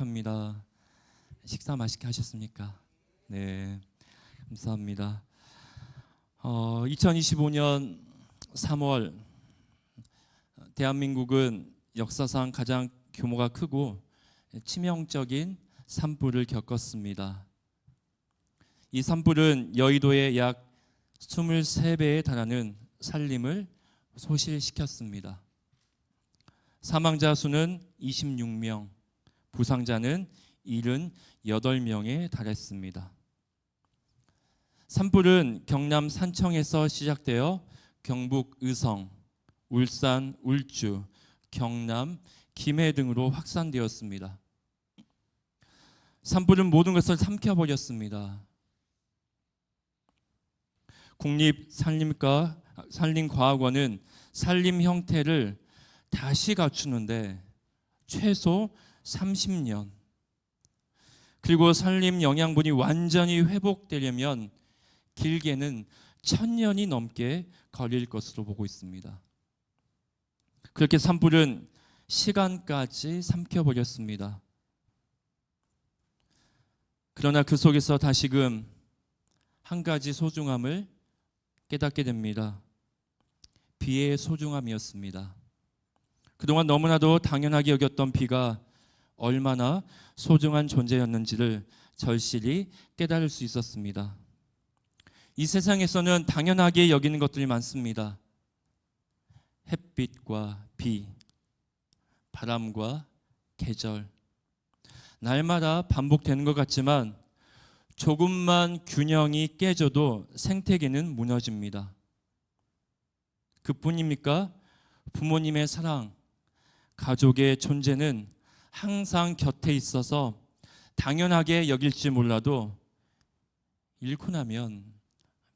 축복합니다. 식사 맛있게 하셨습니까? 네, 감사합니다. 어, 2025년 3월 대한민국은 역사상 가장 규모가 크고 치명적인 산불을 겪었습니다. 이 산불은 여의도의 약 23배에 달하는 살림을 소실시켰습니다. 사망자 수는 26명, 부상자는 78명에 달했습니다. 산불은 경남 산청에서 시작되어 경북 의성, 울산 울주, 경남 김해 등으로 확산되었습니다. 산불은 모든 것을 삼켜버렸습니다. 국립산림과 산림과학원은 산림 형태를 다시 갖추는데 최소 30년 그리고 산림 영양분이 완전히 회복되려면 길게는 천년이 넘게 걸릴 것으로 보고 있습니다. 그렇게 산불은 시간까지 삼켜버렸습니다. 그러나 그 속에서 다시금 한 가지 소중함을 깨닫게 됩니다. 비의 소중함이었습니다. 그동안 너무나도 당연하게 여겼던 비가 얼마나 소중한 존재였는지를 절실히 깨달을 수 있었습니다. 이 세상에서는 당연하게 여기는 것들이 많습니다. 햇빛과 비, 바람과 계절. 날마다 반복되는 것 같지만 조금만 균형이 깨져도 생태계는 무너집니다. 그뿐입니까? 부모님의 사랑, 가족의 존재는 항상 곁에 있어서 당연하게 여길지 몰라도 잃고 나면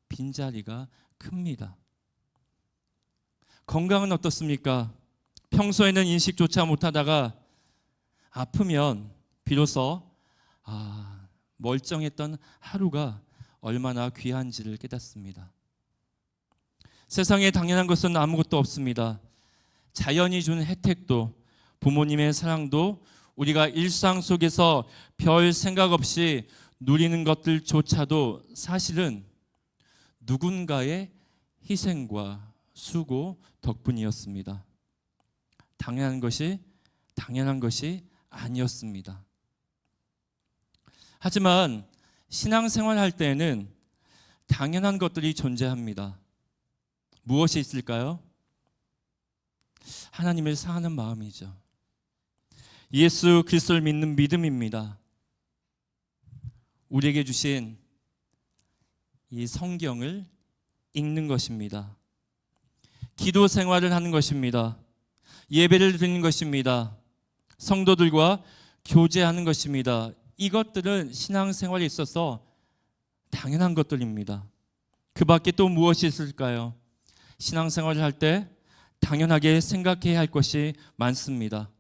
빈자리가 큽니다. 건강은 어떻습니까? 평소에는 인식조차 못하다가 아프면 비로소 아, 멀쩡했던 하루가 얼마나 귀한지를 깨닫습니다. 세상에 당연한 것은 아무것도 없습니다. 자연이 준 혜택도 부모님의 사랑도 우리가 일상 속에서 별 생각 없이 누리는 것들조차도 사실은 누군가의 희생과 수고 덕분이었습니다. 당연한 것이 당연한 것이 아니었습니다. 하지만 신앙생활 할 때에는 당연한 것들이 존재합니다. 무엇이 있을까요? 하나님을 사하는 마음이죠. 예수 그리스도를 믿는 믿음입니다. 우리에게 주신 이 성경을 읽는 것입니다. 기도 생활을 하는 것입니다. 예배를 드리는 것입니다. 성도들과 교제하는 것입니다. 이것들은 신앙생활에 있어서 당연한 것들입니다. 그 밖에 또 무엇이 있을까요? 신앙생활을 할 때 당연하게 생각해야 할 것이 많습니다.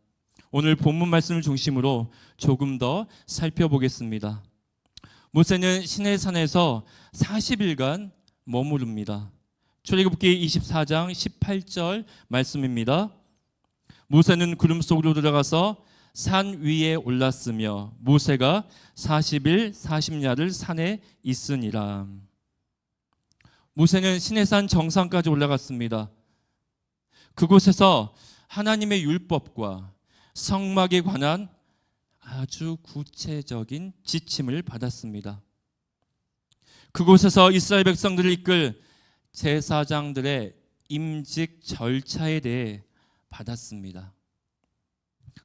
오늘 본문 말씀을 중심으로 조금 더 살펴보겠습니다. 모세는 시내산에서 40일간 머무릅니다. 출애굽기 24장 18절 말씀입니다. 모세는 구름 속으로 들어가서 산 위에 올랐으며 모세가 40일 40야를 산에 있으니라. 모세는 시내산 정상까지 올라갔습니다. 그곳에서 하나님의 율법과 성막에 관한 아주 구체적인 지침을 받았습니다. 그곳에서 이스라엘 백성들을 이끌 제사장들의 임직 절차에 대해 받았습니다.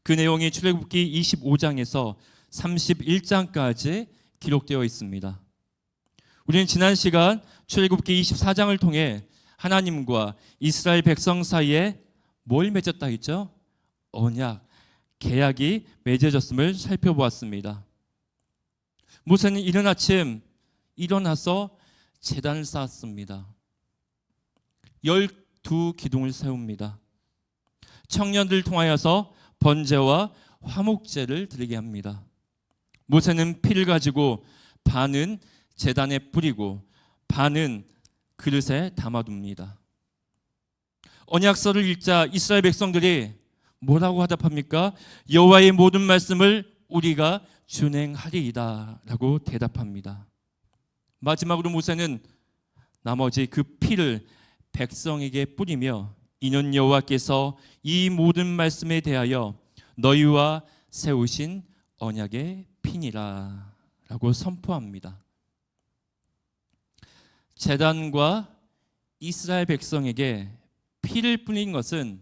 그 내용이 출애굽기 25장에서 31장까지 기록되어 있습니다. 우리는 지난 시간 출애굽기 24장을 통해 하나님과 이스라엘 백성 사이에 뭘 맺었다 했죠? 언약, 계약이 맺어졌음을 살펴보았습니다. 모세는 이른 아침 일어나서 제단을 쌓았습니다. 열두 기둥을 세웁니다. 청년들 통하여서 번제와 화목제를 드리게 합니다. 모세는 피를 가지고 반은 제단에 뿌리고 반은 그릇에 담아둡니다. 언약서를 읽자 이스라엘 백성들이 뭐라고 하답합니까? 여호와의 모든 말씀을 우리가 준행하리이다라고 대답합니다. 마지막으로 모세는 나머지 그 피를 백성에게 뿌리며 이는 여호와께서 이 모든 말씀에 대하여 너희와 세우신 언약의 피니라라고 선포합니다. 재단과 이스라엘 백성에게 피를 뿌린 것은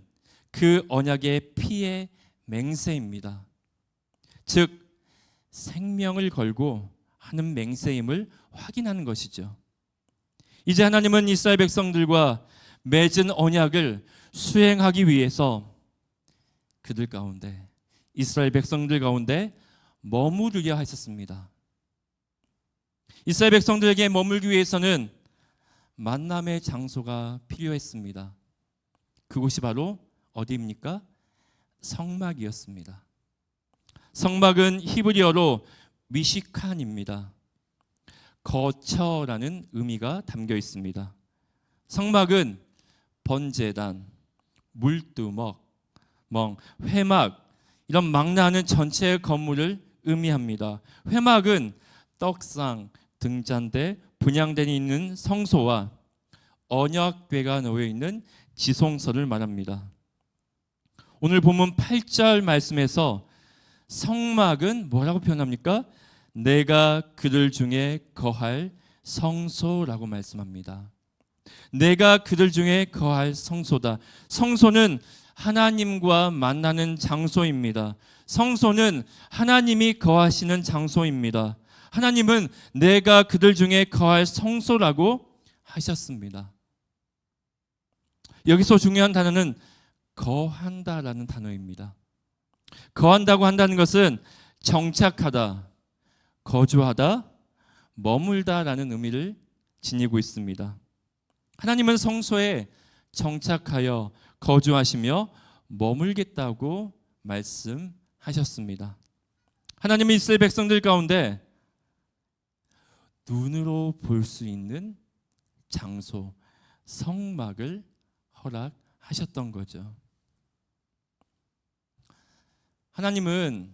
그 언약의 피의 맹세입니다. 즉 생명을 걸고 하는 맹세임을 확인하는 것이죠. 이제 하나님은 이스라엘 백성들과 맺은 언약을 수행하기 위해서 그들 가운데 이스라엘 백성들 가운데 머무르려 하셨습니다. 이스라엘 백성들에게 머물기 위해서는 만남의 장소가 필요했습니다. 그곳이 바로 어디입니까? 성막이었습니다. 성막은 히브리어로 미시칸입니다. 거처라는 의미가 담겨 있습니다. 성막은 번제단, 물두먹, 멍, 회막 이런 망라하는 전체 건물을 의미합니다. 회막은 떡상, 등잔대, 분양대에 있는 성소와 언약궤가 놓여 있는 지성소를 말합니다. 오늘 본문 8절 말씀에서 성막은 뭐라고 표현합니까? 내가 그들 중에 거할 성소라고 말씀합니다. 내가 그들 중에 거할 성소다. 성소는 하나님과 만나는 장소입니다. 성소는 하나님이 거하시는 장소입니다. 하나님은 내가 그들 중에 거할 성소라고 하셨습니다. 여기서 중요한 단어는 거한다라는 단어입니다. 거한다고 한다는 것은 정착하다, 거주하다, 머물다라는 의미를 지니고 있습니다. 하나님은 성소에 정착하여 거주하시며 머물겠다고 말씀하셨습니다. 하나님은 이스라엘 백성들 가운데 눈으로 볼 수 있는 장소, 성막을 허락하셨던 거죠. 하나님은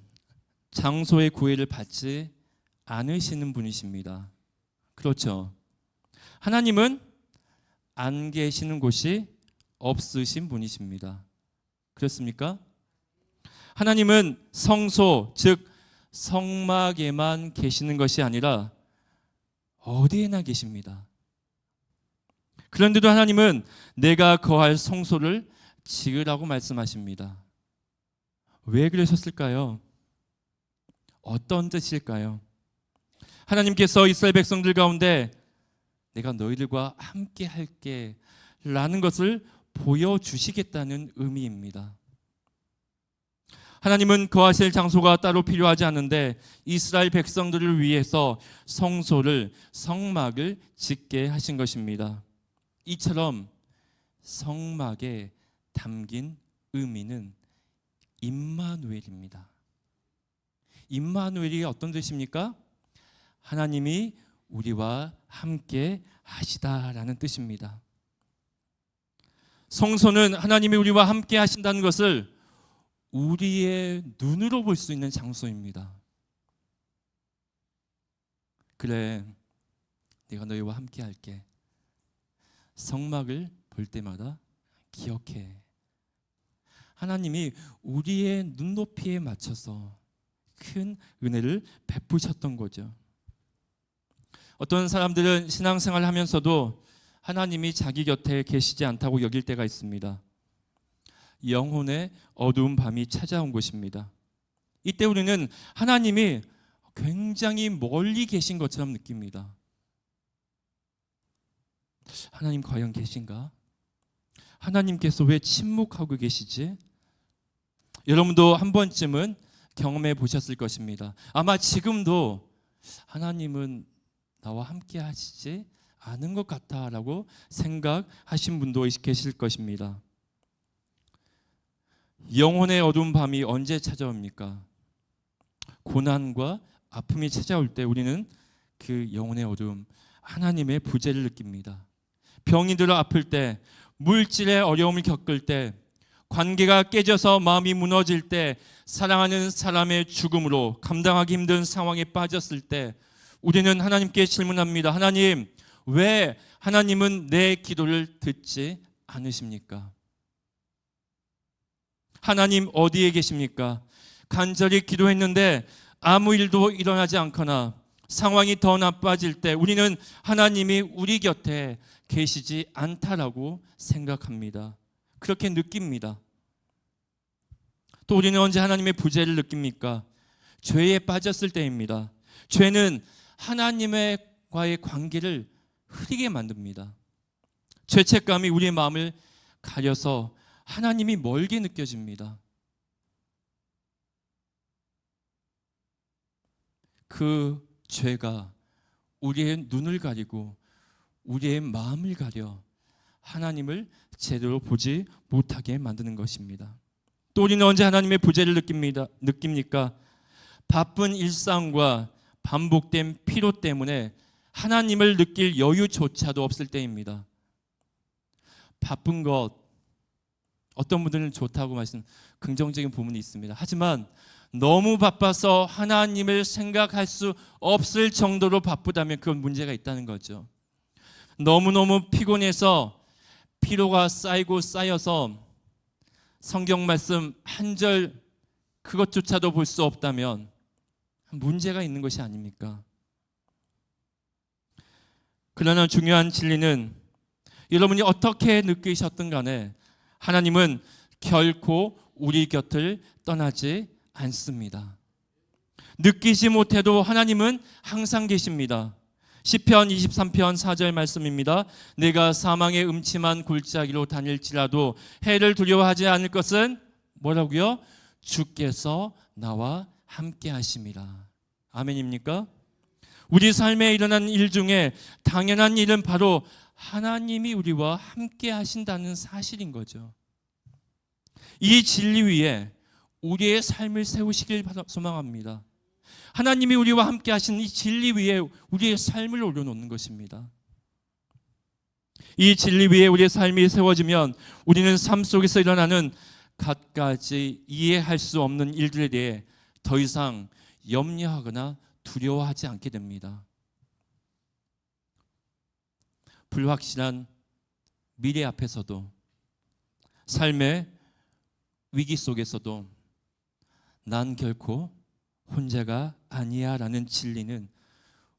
장소의 구애를 받지 않으시는 분이십니다. 그렇죠. 하나님은 안 계시는 곳이 없으신 분이십니다. 그렇습니까? 하나님은 성소, 즉 성막에만 계시는 것이 아니라 어디에나 계십니다. 그런데도 하나님은 내가 거할 성소를 지으라고 말씀하십니다. 왜 그러셨을까요? 어떤 뜻일까요? 하나님께서 이스라엘 백성들 가운데 내가 너희들과 함께 할게 라는 것을 보여주시겠다는 의미입니다. 하나님은 거하실 장소가 따로 필요하지 않은데 이스라엘 백성들을 위해서 성소를 성막을 짓게 하신 것입니다. 이처럼 성막에 담긴 의미는 임마누엘입니다. 임마누엘이 어떤 뜻입니까? 하나님이 우리와 함께 하시다라는 뜻입니다. 성소는 하나님이 우리와 함께 하신다는 것을 우리의 눈으로 볼 수 있는 장소입니다. 그래, 내가 너희와 함께 할게. 성막을 볼 때마다 기억해. 하나님이 우리의 눈높이에 맞춰서 큰 은혜를 베푸셨던 거죠. 어떤 사람들은 신앙생활 하면서도 하나님이 자기 곁에 계시지 않다고 여길 때가 있습니다. 영혼의 어두운 밤이 찾아온 것입니다. 이때 우리는 하나님이 굉장히 멀리 계신 것처럼 느낍니다. 하나님 과연 계신가? 하나님께서 왜 침묵하고 계시지? 여러분도 한 번쯤은 경험해 보셨을 것입니다. 아마 지금도 하나님은 나와 함께 하시지 않은 것 같다라고 생각하신 분도 계실 것입니다. 영혼의 어두운 밤이 언제 찾아옵니까? 고난과 아픔이 찾아올 때 우리는 그 영혼의 어두움, 하나님의 부재를 느낍니다. 병이 들어 아플 때, 물질의 어려움을 겪을 때, 관계가 깨져서 마음이 무너질 때 사랑하는 사람의 죽음으로 감당하기 힘든 상황에 빠졌을 때 우리는 하나님께 질문합니다. 하나님, 왜 하나님은 내 기도를 듣지 않으십니까? 하나님 어디에 계십니까? 간절히 기도했는데 아무 일도 일어나지 않거나 상황이 더 나빠질 때 우리는 하나님이 우리 곁에 계시지 않다라고 생각합니다. 그렇게 느낍니다. 또 우리는 언제 하나님의 부재를 느낍니까? 죄에 빠졌을 때입니다. 죄는 하나님과의 관계를 흐리게 만듭니다. 죄책감이 우리의 마음을 가려서 하나님이 멀게 느껴집니다. 그 죄가 우리의 눈을 가리고 우리의 마음을 가려 하나님을 제대로 보지 못하게 만드는 것입니다. 또 우리는 언제 하나님의 부재를 느낍니다. 느낍니까? 바쁜 일상과 반복된 피로 때문에 하나님을 느낄 여유조차도 없을 때입니다. 바쁜 것 어떤 분들은 좋다고 말씀 긍정적인 부분이 있습니다. 하지만 너무 바빠서 하나님을 생각할 수 없을 정도로 바쁘다면 그건 문제가 있다는 거죠. 너무너무 피곤해서 피로가 쌓이고 쌓여서 성경 말씀 한 절 그것조차도 볼 수 없다면 문제가 있는 것이 아닙니까? 그러나 중요한 진리는 여러분이 어떻게 느끼셨든 간에 하나님은 결코 우리 곁을 떠나지 않습니다. 느끼지 못해도 하나님은 항상 계십니다. 시편 23편 4절 말씀입니다. 내가 사망의 음침한 골짜기로 다닐지라도 해를 두려워하지 않을 것은 뭐라고요? 주께서 나와 함께 하심이라. 아멘입니까? 우리 삶에 일어난 일 중에 당연한 일은 바로 하나님이 우리와 함께 하신다는 사실인 거죠. 이 진리 위에 우리의 삶을 세우시길 소망합니다. 하나님이 우리와 함께 하신 이 진리 위에 우리의 삶을 올려놓는 것입니다. 이 진리 위에 우리의 삶이 세워지면 우리는 삶 속에서 일어나는 갖가지 이해할 수 없는 일들에 대해 더 이상 염려하거나 두려워하지 않게 됩니다. 불확실한 미래 앞에서도 삶의 위기 속에서도 난 결코 혼자가 아니야 라는 진리는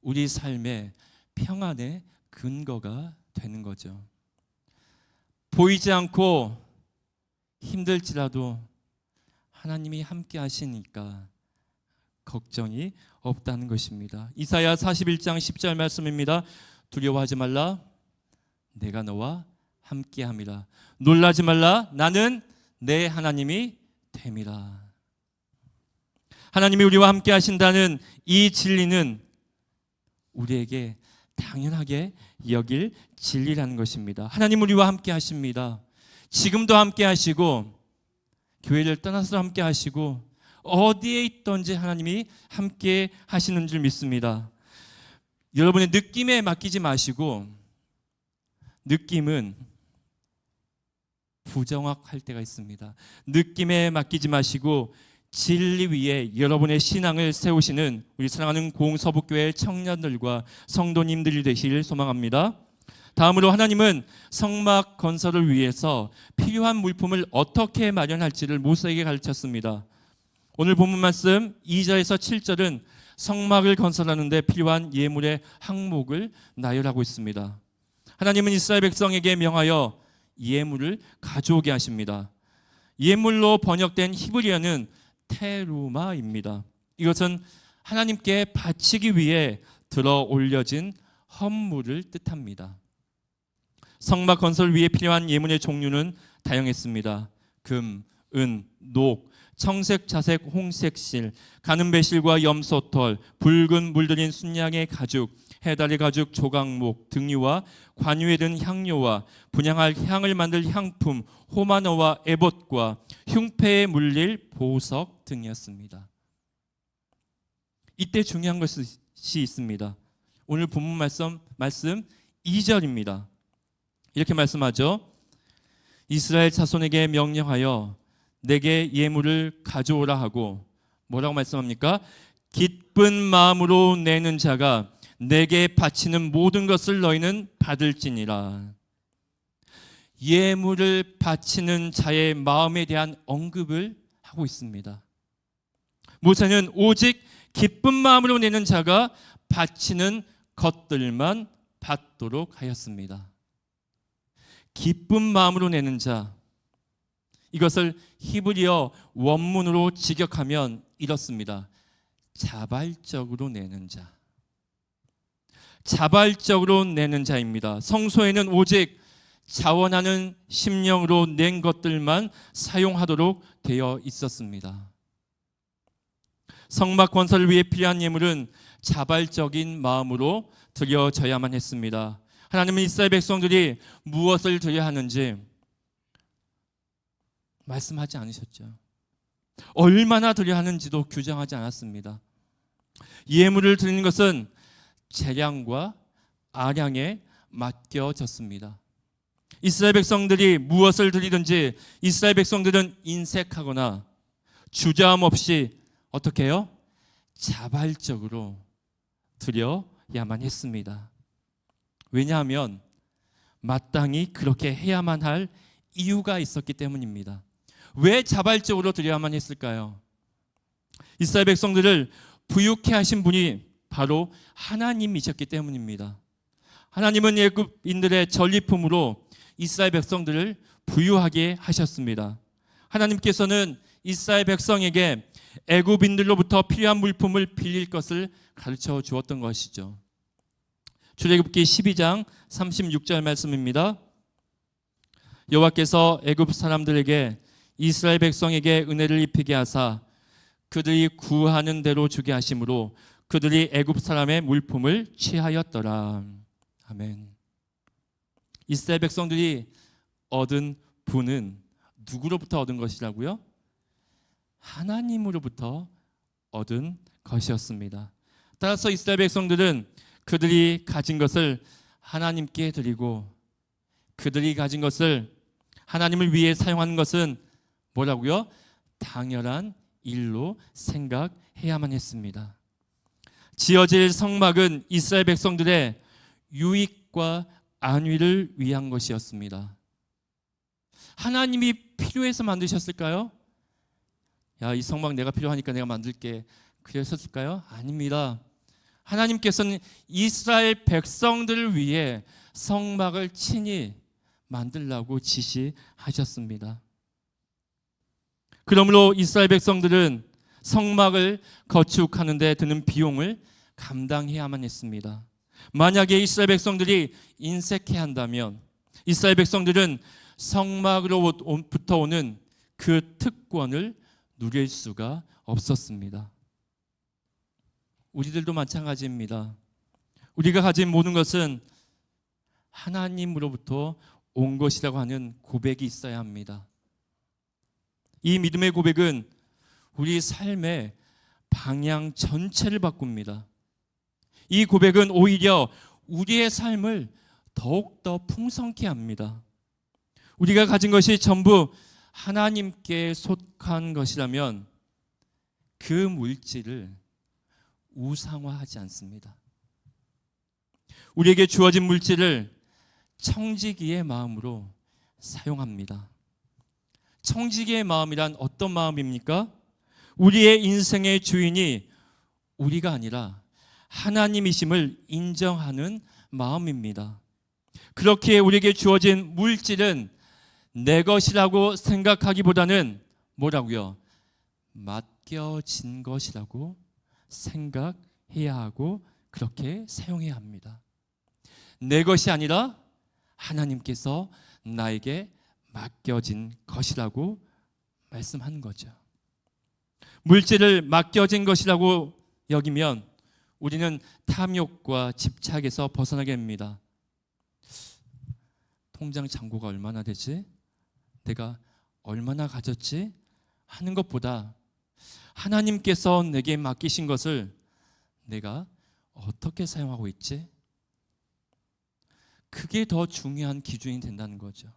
우리 삶의 평안의 근거가 되는 거죠. 보이지 않고 힘들지라도 하나님이 함께 하시니까 걱정이 없다는 것입니다. 이사야 41장 10절 말씀입니다. 두려워하지 말라. 내가 너와 함께 함이라. 놀라지 말라. 나는 내 하나님이 됨이라. 하나님이 우리와 함께 하신다는 이 진리는 우리에게 당연하게 여길 진리라는 것입니다. 하나님 우리와 함께 하십니다. 지금도 함께 하시고 교회를 떠나서 함께 하시고 어디에 있던지 하나님이 함께 하시는 줄 믿습니다. 여러분의 느낌에 맡기지 마시고 느낌은 부정확할 때가 있습니다. 느낌에 맡기지 마시고 진리 위에 여러분의 신앙을 세우시는 우리 사랑하는 공서북교회 청년들과 성도님들이 되시길 소망합니다. 다음으로 하나님은 성막 건설을 위해서 필요한 물품을 어떻게 마련할지를 모세에게 가르쳤습니다. 오늘 본문 말씀 2절에서 7절은 성막을 건설하는데 필요한 예물의 항목을 나열하고 있습니다. 하나님은 이스라엘 백성에게 명하여 예물을 가져오게 하십니다. 예물로 번역된 히브리어는 테루마입니다. 이것은 하나님께 바치기 위해 들어 올려진 헌물을 뜻합니다. 성막 건설 위에 필요한 예물의 종류는 다양했습니다. 금, 은, 녹, 청색, 자색, 홍색 실, 가는 배실과 염소털, 붉은 물들인 순양의 가죽, 해다리 가죽 조각목 등류와 관유에 든 향료와 분양할 향을 만들 향품 호마노와 에봇과 흉패에 물릴 보석 등이었습니다. 이때 중요한 것이 있습니다. 오늘 본문 말씀 말씀 2절입니다. 이렇게 말씀하죠. 이스라엘 자손에게 명령하여 내게 예물을 가져오라 하고 뭐라고 말씀합니까? 기쁜 마음으로 내는 자가 내게 바치는 모든 것을 너희는 받을지니라. 예물을 바치는 자의 마음에 대한 언급을 하고 있습니다. 모세는 오직 기쁜 마음으로 내는 자가 바치는 것들만 받도록 하였습니다. 기쁜 마음으로 내는 자. 이것을 히브리어 원문으로 직역하면 이렇습니다. 자발적으로 내는 자. 자발적으로 내는 자입니다. 성소에는 오직 자원하는 심령으로 낸 것들만 사용하도록 되어 있었습니다. 성막 건설을 위해 필요한 예물은 자발적인 마음으로 드려져야만 했습니다. 하나님은 이스라엘 백성들이 무엇을 드려야 하는지 말씀하지 않으셨죠. 얼마나 드려야 하는지도 규정하지 않았습니다. 예물을 드리는 것은 재량과 아량에 맡겨졌습니다. 이스라엘 백성들이 무엇을 드리든지 이스라엘 백성들은 인색하거나 주저함 없이 어떻게 해요? 자발적으로 드려야만 했습니다. 왜냐하면 마땅히 그렇게 해야만 할 이유가 있었기 때문입니다. 왜 자발적으로 드려야만 했을까요? 이스라엘 백성들을 부유케 하신 분이 바로 하나님이셨기 때문입니다. 하나님은 애굽인들의 전리품으로 이스라엘 백성들을 부유하게 하셨습니다. 하나님께서는 이스라엘 백성에게 애굽인들로부터 필요한 물품을 빌릴 것을 가르쳐 주었던 것이죠. 출애굽기 12장 36절 말씀입니다. 여호와께서 애굽 사람들에게 이스라엘 백성에게 은혜를 입히게 하사 그들이 구하는 대로 주게 하심으로 그들이 애굽 사람의 물품을 취하였더라. 아멘. 이스라엘 백성들이 얻은 부는 누구로부터 얻은 것이라고요? 하나님으로부터 얻은 것이었습니다. 따라서 이스라엘 백성들은 그들이 가진 것을 하나님께 드리고 그들이 가진 것을 하나님을 위해 사용하는 것은 뭐라고요? 당연한 일로 생각해야만 했습니다. 지어질 성막은 이스라엘 백성들의 유익과 안위를 위한 것이었습니다. 하나님이 필요해서 만드셨을까요? 야, 이 성막 내가 필요하니까 내가 만들게. 그랬었을까요? 아닙니다. 하나님께서는 이스라엘 백성들을 위해 성막을 친히 만들라고 지시하셨습니다. 그러므로 이스라엘 백성들은 성막을 건축하는 데 드는 비용을 감당해야만 했습니다. 만약에 이스라엘 백성들이 인색해 한다면 이스라엘 백성들은 성막으로부터 오는 그 특권을 누릴 수가 없었습니다. 우리들도 마찬가지입니다. 우리가 가진 모든 것은 하나님으로부터 온 것이라고 하는 고백이 있어야 합니다. 이 믿음의 고백은 우리 삶의 방향 전체를 바꿉니다. 이 고백은 오히려 우리의 삶을 더욱더 풍성케 합니다. 우리가 가진 것이 전부 하나님께 속한 것이라면 그 물질을 우상화하지 않습니다. 우리에게 주어진 물질을 청지기의 마음으로 사용합니다. 청지기의 마음이란 어떤 마음입니까? 우리의 인생의 주인이 우리가 아니라 하나님이심을 인정하는 마음입니다. 그렇게 우리에게 주어진 물질은 내 것이라고 생각하기보다는 뭐라고요? 맡겨진 것이라고 생각해야 하고 그렇게 사용해야 합니다. 내 것이 아니라 하나님께서 나에게 맡겨진 것이라고 말씀하는 거죠. 물질을 맡겨진 것이라고 여기면 우리는 탐욕과 집착에서 벗어나게 됩니다. 통장 잔고가 얼마나 되지? 내가 얼마나 가졌지? 하는 것보다 하나님께서 내게 맡기신 것을 내가 어떻게 사용하고 있지? 그게 더 중요한 기준이 된다는 거죠.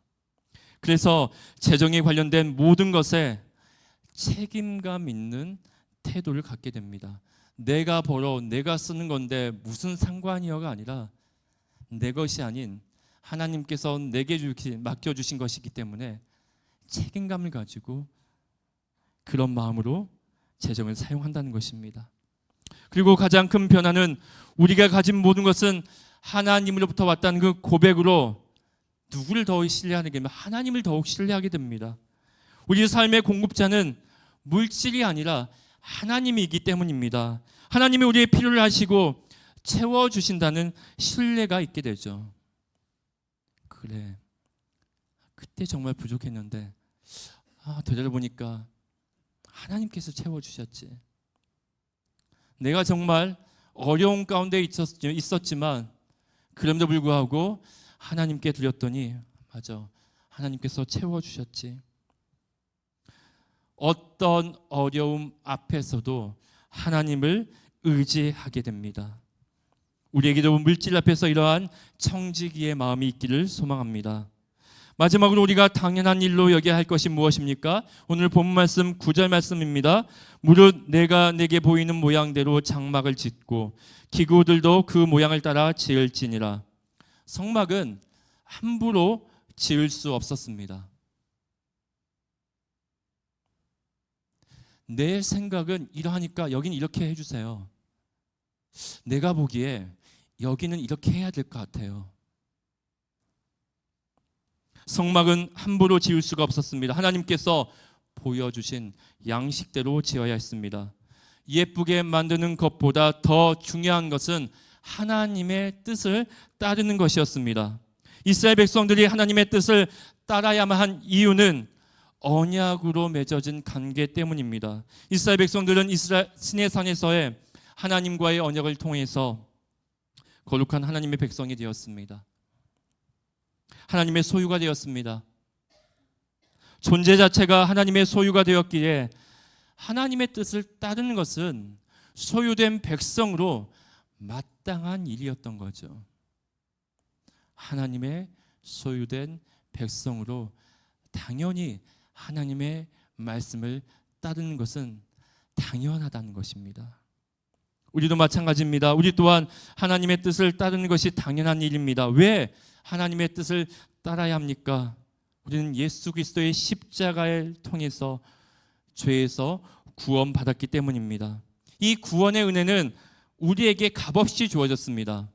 그래서 재정에 관련된 모든 것에 책임감 있는 태도를 갖게 됩니다. 내가 벌어 내가 쓰는 건데 무슨 상관이여가 아니라 내 것이 아닌 하나님께서 내게 주시, 맡겨 주신 것이기 때문에 책임감을 가지고 그런 마음으로 재정을 사용한다는 것입니다. 그리고 가장 큰 변화는 우리가 가진 모든 것은 하나님으로부터 왔다는 그 고백으로 누구를 더 신뢰하게 되면 하나님을 더욱 신뢰하게 됩니다. 우리 삶의 공급자는 물질이 아니라 하나님이기 때문입니다. 하나님이 우리의 필요를 하시고 채워 주신다는 신뢰가 있게 되죠. 그래. 그때 정말 부족했는데 아, 되돌아보니까 하나님께서 채워 주셨지. 내가 정말 어려운 가운데 있었, 있었지만 그럼에도 불구하고 하나님께 드렸더니 맞아. 하나님께서 채워 주셨지. 어떤 어려움 앞에서도 하나님을 의지하게 됩니다. 우리에게도 물질 앞에서 이러한 청지기의 마음이 있기를 소망합니다. 마지막으로 우리가 당연한 일로 여겨야 할 것이 무엇입니까? 오늘 본 말씀 9절 말씀입니다. 무릇 내가 내게 보이는 모양대로 장막을 짓고 기구들도 그 모양을 따라 지을지니라. 성막은 함부로 지을 수 없었습니다. 내 생각은 이러하니까 여기는 이렇게 해주세요. 내가 보기에 여기는 이렇게 해야 될 것 같아요. 성막은 함부로 지을 수가 없었습니다. 하나님께서 보여주신 양식대로 지어야 했습니다. 예쁘게 만드는 것보다 더 중요한 것은 하나님의 뜻을 따르는 것이었습니다. 이스라엘 백성들이 하나님의 뜻을 따라야만 한 이유는 언약으로 맺어진 관계 때문입니다. 이스라엘 백성들은 이스라엘 신의 산에서의 하나님과의 언약을 통해서 거룩한 하나님의 백성이 되었습니다. 하나님의 소유가 되었습니다. 존재 자체가 하나님의 소유가 되었기에 하나님의 뜻을 따르는 것은 소유된 백성으로 마땅한 일이었던 거죠. 하나님의 소유된 백성으로 당연히 하나님의 말씀을 따르는 것은 당연하다는 것입니다. 우리도 마찬가지입니다. 우리 또한 하나님의 뜻을 따르는 것이 당연한 일입니다. 왜 하나님의 뜻을 따라야 합니까? 우리는 예수 그리스도의 십자가를 통해서 죄에서 구원받았기 때문입니다. 이 구원의 은혜는 우리에게 값없이 주어졌습니다.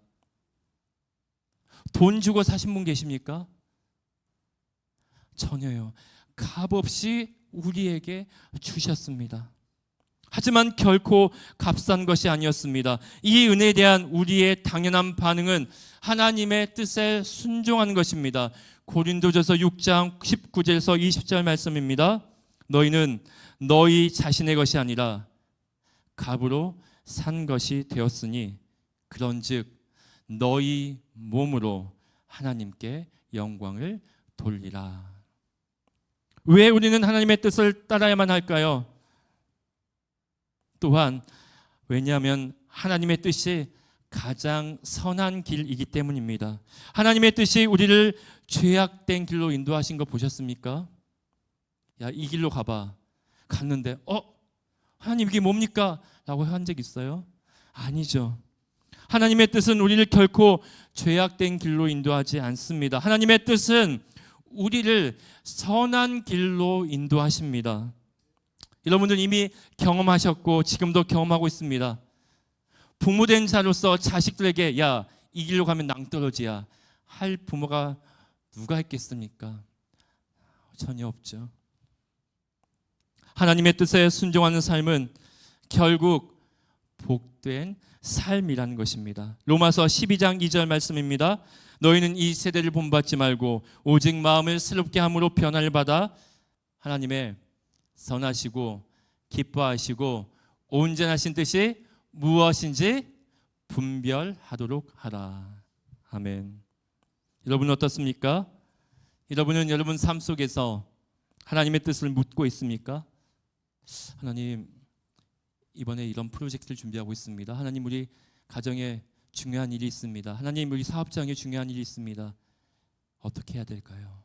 돈 주고 사신 분 계십니까? 전혀요. 값없이 우리에게 주셨습니다. 하지만 결코 값싼 것이 아니었습니다. 이 은혜에 대한 우리의 당연한 반응은 하나님의 뜻에 순종하는 것입니다. 고린도전서 6장 19절에서 20절 말씀입니다. 너희는 너희 자신의 것이 아니라 값으로 산 것이 되었으니 그런즉 너희 몸으로 하나님께 영광을 돌리라. 왜 우리는 하나님의 뜻을 따라야만 할까요? 또한 왜냐하면 하나님의 뜻이 가장 선한 길이기 때문입니다. 하나님의 뜻이 우리를 죄악된 길로 인도하신 거 보셨습니까? 야, 이 길로 가봐. 갔는데, 어? 하나님 이게 뭡니까? 라고 한 적 있어요? 아니죠. 하나님의 뜻은 우리를 결코 죄악된 길로 인도하지 않습니다. 하나님의 뜻은 우리를 선한 길로 인도하십니다. 여러분들 이미 경험하셨고 지금도 경험하고 있습니다. 부모된 자로서 자식들에게 야, 이 길로 가면 낭떠러지야. 할 부모가 누가 있겠습니까? 전혀 없죠. 하나님의 뜻에 순종하는 삶은 결국 복된 삶이라는 것입니다. 로마서 12장 2절 말씀입니다. 너희는 이 세대를 본받지 말고 오직 마음을 새롭게 함으로 변화를 받아 하나님의 선하시고 기뻐하시고 온전하신 뜻이 무엇인지 분별하도록 하라. 아멘. 여러분 어떻습니까? 여러분은 여러분 삶 속에서 하나님의 뜻을 묻고 있습니까? 하나님 이번에 이런 프로젝트를 준비하고 있습니다. 하나님 우리 가정에 중요한 일이 있습니다. 하나님 우리 사업장에 중요한 일이 있습니다. 어떻게 해야 될까요?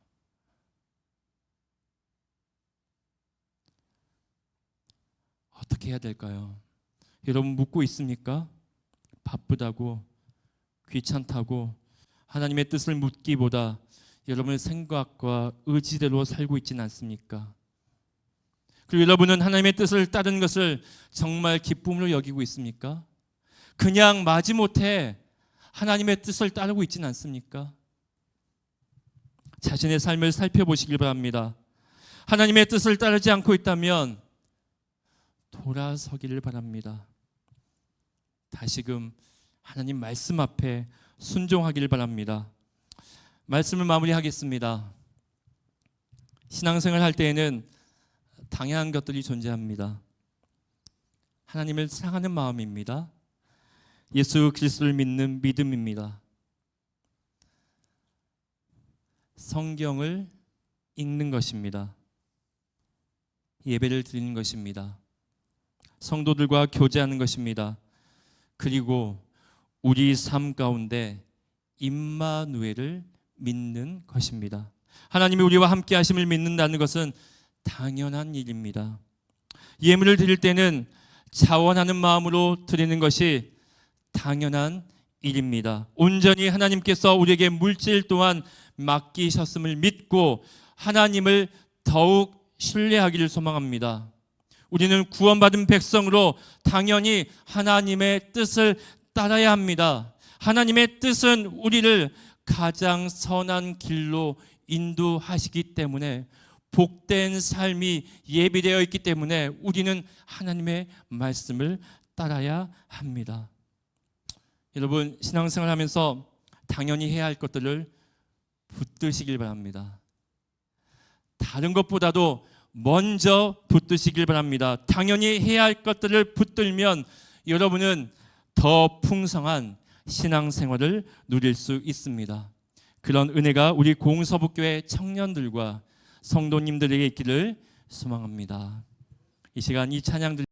어떻게 해야 될까요? 여러분 묻고 있습니까? 바쁘다고 귀찮다고 하나님의 뜻을 묻기보다 여러분의 생각과 의지대로 살고 있지는 않습니까? 그리고 여러분은 하나님의 뜻을 따르는 것을 정말 기쁨으로 여기고 있습니까? 그냥 마지못해 하나님의 뜻을 따르고 있지는 않습니까? 자신의 삶을 살펴보시길 바랍니다. 하나님의 뜻을 따르지 않고 있다면 돌아서기를 바랍니다. 다시금 하나님 말씀 앞에 순종하기를 바랍니다. 말씀을 마무리하겠습니다. 신앙생활 할 때에는 당연한 것들이 존재합니다. 하나님을 사랑하는 마음입니다. 예수 그리스도를 믿는 믿음입니다. 성경을 읽는 것입니다. 예배를 드리는 것입니다. 성도들과 교제하는 것입니다. 그리고 우리 삶 가운데 임마누엘을 믿는 것입니다. 하나님이 우리와 함께 하심을 믿는다는 것은 당연한 일입니다. 예물을 드릴 때는 자원하는 마음으로 드리는 것이 당연한 일입니다. 온전히 하나님께서 우리에게 물질 또한 맡기셨음을 믿고 하나님을 더욱 신뢰하기를 소망합니다. 우리는 구원받은 백성으로 당연히 하나님의 뜻을 따라야 합니다. 하나님의 뜻은 우리를 가장 선한 길로 인도하시기 때문에 복된 삶이 예비되어 있기 때문에 우리는 하나님의 말씀을 따라야 합니다. 여러분 신앙생활 하면서 당연히 해야 할 것들을 붙드시길 바랍니다. 다른 것보다도 먼저 붙드시길 바랍니다. 당연히 해야 할 것들을 붙들면 여러분은 더 풍성한 신앙생활을 누릴 수 있습니다. 그런 은혜가 우리 공서북교회 청년들과 성도님들에게 있기를 소망합니다. 이 시간 이 찬양 들